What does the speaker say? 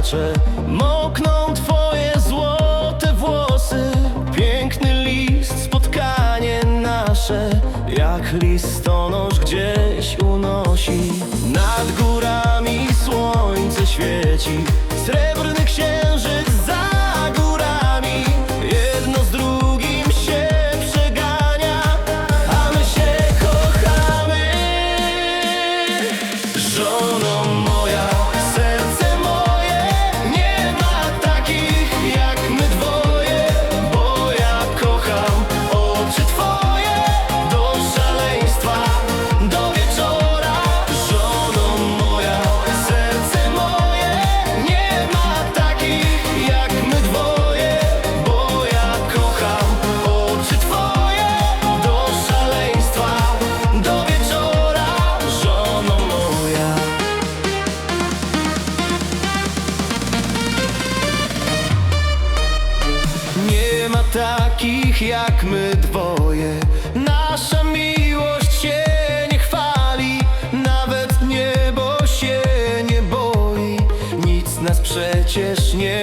płaczę Mokną twoje złote włosy. Piękny list, spotkanie nasze. Jak listonosz gdzieś unosi. Nad górami takich jak my dwoje. Nasza miłość się nie chwali Nawet niebo się nie boi. Nic nas przecież nie